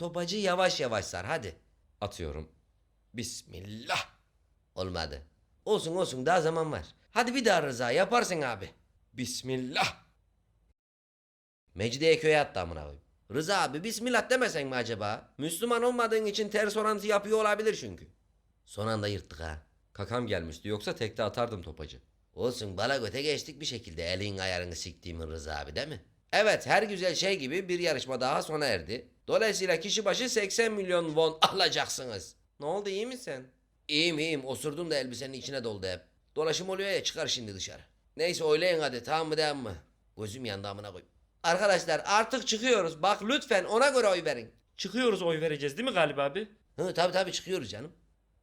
Topacı yavaş yavaş sar hadi. Atıyorum. Bismillah. Olmadı. Olsun olsun daha zaman var. Hadi bir daha Rıza yaparsın abi. Bismillah. Mecidiyeköy'e attı amına koyayım. Rıza abi bismillah demesen mi acaba? Müslüman olmadığın için ters orantı yapıyor olabilir çünkü. Son anda yırttık ha. Kakam gelmişti yoksa tekte atardım topacı. Olsun bala göte geçtik bir şekilde elin ayarını siktiğimin Rıza abi değil mi? Evet her güzel şey gibi bir yarışma daha sona erdi. Dolayısıyla kişi başı 80 milyon won alacaksınız. Ne oldu iyi misin? İyiyim iyiyim osurdum da elbisenin içine doldu hep. Dolaşım oluyor ya çıkar şimdi dışarı. Neyse oylayın hadi tamam mı değil mi? Gözüm yandı amına koyayım. Arkadaşlar artık çıkıyoruz. Bak lütfen ona göre oy verin. Çıkıyoruz oy vereceğiz değil mi Galip abi? Hı tabi tabi çıkıyoruz canım.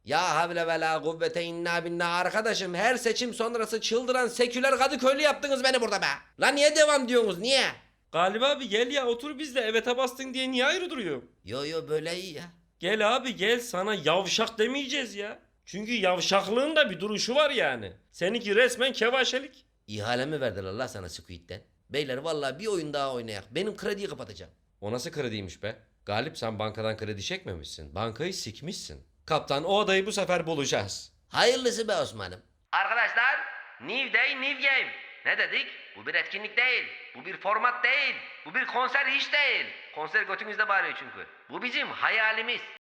Ya havle ve la kuvvete inna billah arkadaşım her seçim sonrası çıldıran seküler Kadıköylü yaptınız beni burada be. Lan niye devam diyorsunuz niye? Galip abi gel ya otur bizle evete bastın diye niye ayrı duruyor? Yo yo böyle iyi ya. Gel abi gel sana yavşak demeyeceğiz ya. Çünkü yavşaklığın da bir duruşu var yani. Seninki resmen kevaşelik. İhale mi verdiler la sana Squid'den? Beyler vallahi bir oyun daha oynayak. Benim krediyi kapatacağım. O nasıl krediymiş be? Galip sen bankadan kredi çekmemişsin. Bankayı sikmişsin. Kaptan o adayı bu sefer bulacağız. Hayırlısı be Osman'ım. Arkadaşlar New Day New Game. Ne dedik? Bu bir etkinlik değil. Bu bir format değil. Bu bir konser hiç değil. Konser götünüzde bağırıyor çünkü. Bu bizim hayalimiz.